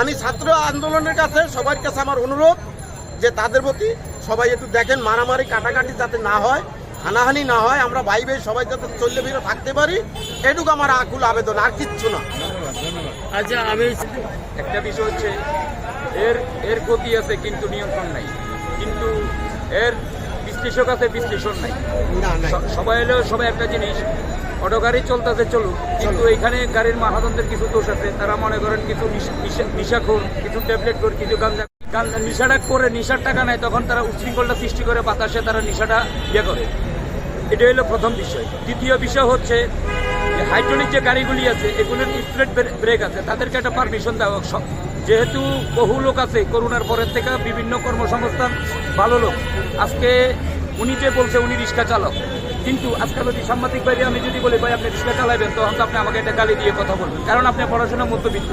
আমি ছাত্র আন্দোলনের কাছে সবার কাছে আমার অনুরোধ যে তাদের প্রতি সবাই একটু দেখেন মারামারি কাটাকাটি যাতে না হয় হানাহানি না হয় আমরা ভাই ভাই সবাই যাতে চললে ফিরে থাকতে পারি এটুকু আমার আকুল আবেদন আর কিচ্ছু না। আচ্ছা আমি একটা বিষয় হচ্ছে এর এর ক্ষতি আছে কিন্তু নিয়ন্ত্রণ নাই। কিন্তু এর বিশ্লেষক আছে বিশ্লেষণ নাই। না না সবাই হলো সবাই একটা জিনিস অটো গাড়ি চলতেছে চলুক। কিন্তু এখানে গাড়ির মাহাজনদের কিছু দোষ আছে। তারা মনে করেন কিছু নিশা- নিশা- নিশাখোর কিছু ট্যাবলেট করে কিছু গাঞ্জা গান- নিশাটা করে নিশার টাকা নেয় তখন তারা উচ্ছৃঙ্খলতা সৃষ্টি করে বাতাসে তারা নিশাটা ইয়ে করে। এটা হলো প্রথম বিষয়। দ্বিতীয় বিষয় হচ্ছে হাইড্রোলিক যে গাড়িগুলি আছে এগুলোর স্প্লেট ব্রেক আছে। তাদেরকে একটা পারমিশন দেওয়া যেহেতু বহু লোক আছে করোনার পরের থেকে বিভিন্ন কর্মসংস্থান ভালো লোক। আজকে উনি যে বলছে উনি রিক্সা চালক। কিন্তু আজকাল যদি সাংবাদিক বাইরে আমি যদি বলি, ভাই, আপনি রিক্সা চালাবেন তখন তো আপনি আমাকে একটা গালি দিয়ে কথা বলবেন। কারণ আপনি পড়াশোনা মধ্যবিত্ত।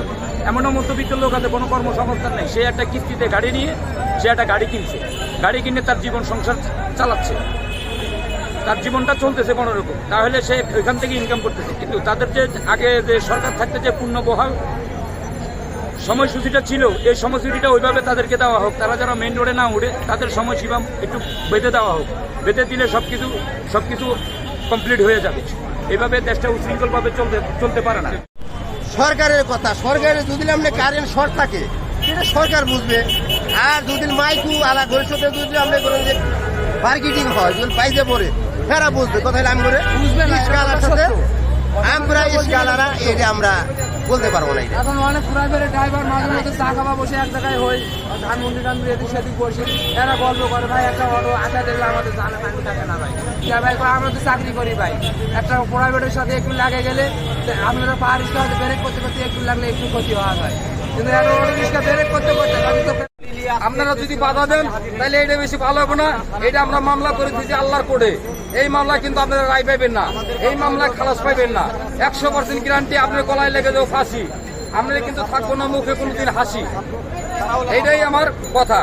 এমনও মধ্যবিত্ত লোক আছে, কোনো কর্মসংস্থান নেই। সে একটা কিস্তিতে গাড়ি নিয়ে, সে একটা গাড়ি কিনছে। গাড়ি কিনে তার জীবন সংসার চালাচ্ছে। তার জীবনটা চলতেছে কোনো রকম তাহলে সে ওইখান থেকে ইনকাম করতেছে। কিন্তু তাদের যে আগে যে সরকার থাকতে যে পূর্ণ বহাল সময়সূচিটা ছিল এই সময়সূচিটা ওইভাবে তাদেরকে দেওয়া হোক। তারা যারা মেইন রোডে না উঠে তাদের সময়সীমা একটু বেঁধে দেওয়া হোক। বেঁধে দিলে সব কিছু সব কিছু কমপ্লিট হয়ে যাবে। এভাবে দেশটা উশৃঙ্খলভাবে চলতে চলতে পারে না। সরকারের কথা সরকারের যদি আপনি কারেন্ট শর্ট থাকে সেটা সরকার বুঝবে। আর যদি মাইকু আলা ঘরের যদি আপনি করেন যে মার্কেটিং হয় যদি পাইজে পড়ে ফেরা বুঝবে। কথা হলে আমি করে ইস্কালার সাথে আমরা ইস্কালারা এটা আমরা বলতে পারব না এখন অনেক প্রাইভেট ড্রাইভার মাঝে মধ্যে চা খাওয়া বসে এক জায়গায় হই ধানমন্ডি টানমন্ডি এদিক সেদিক বসে। এরা গল্প করে, ভাই, একটা অটো আটা দিলে আমাদের জানা টাইম থাকে না ভাই। ভাই আমরা তো চাকরি করি ভাই। একটা প্রাইভেটের সাথে একটু লাগে গেলে আপনারা পাহাড় রিক্সা ব্রেক করতে করতে একটু লাগলে একটু ক্ষতি হওয়া যায় কিন্তু এখন অটো রিক্সা ব্রেক করতে করতে আমি তো আপনারা যদি বাধা দেন, তাহলে এটা বেশি ভালো হবে না। এটা আমরা মামলা করে দিয়েছি আল্লাহর কোর্টে। এই মামলা কিন্তু আপনারা রায় পাইবেন না। এই মামলায় খালাস পাইবেন না। একশো পার্সেন্ট গ্যারান্টি আপনার গলায় লেগে যাও ফাঁসি। আমরা কিন্তু থাকব না মুখে কোনোদিন হাসি। এটাই আমার কথা।